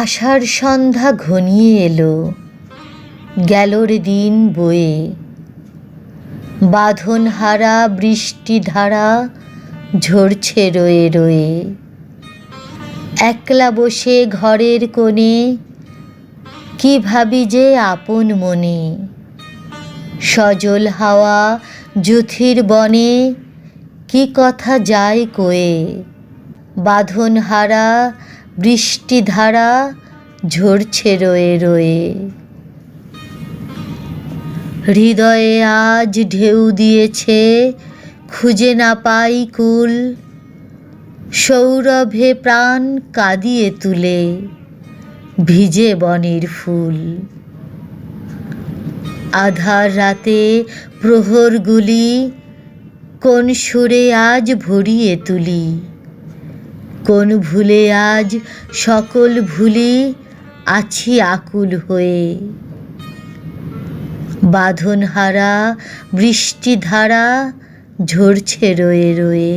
আষাঢ় সন্ধ্যা ঘনিয়ে এলো, গেলোর দিন বয়ে। বাঁধন হারা, বৃষ্টি ধারা ঝরছে রয়ে রয়ে। একলা বসে ঘরের কোণে, কি ভাবি যে আপন মনে? সজল হাওয়া জুথির বনে, কি কথা যায় কয়ে? বাঁধন হারা বৃষ্টি ধারা ঝরছে রয়ে রয়ে। হৃদয়ে আজ ঢেউ দিয়েছে, খুঁজে না পাই কুল। সৌরভে প্রাণ কাঁদিয়ে তুলে, ভিজে বনের ফুল। আধার রাতে প্রহরগুলি কোন সুরে আজ ভরিয়ে তুলি। কোন ভুলে আজ সকল ভুলি আছি আকুল হয়ে। বাঁধন হারা বৃষ্টি ধারা ঝরছে রয়ে রয়ে।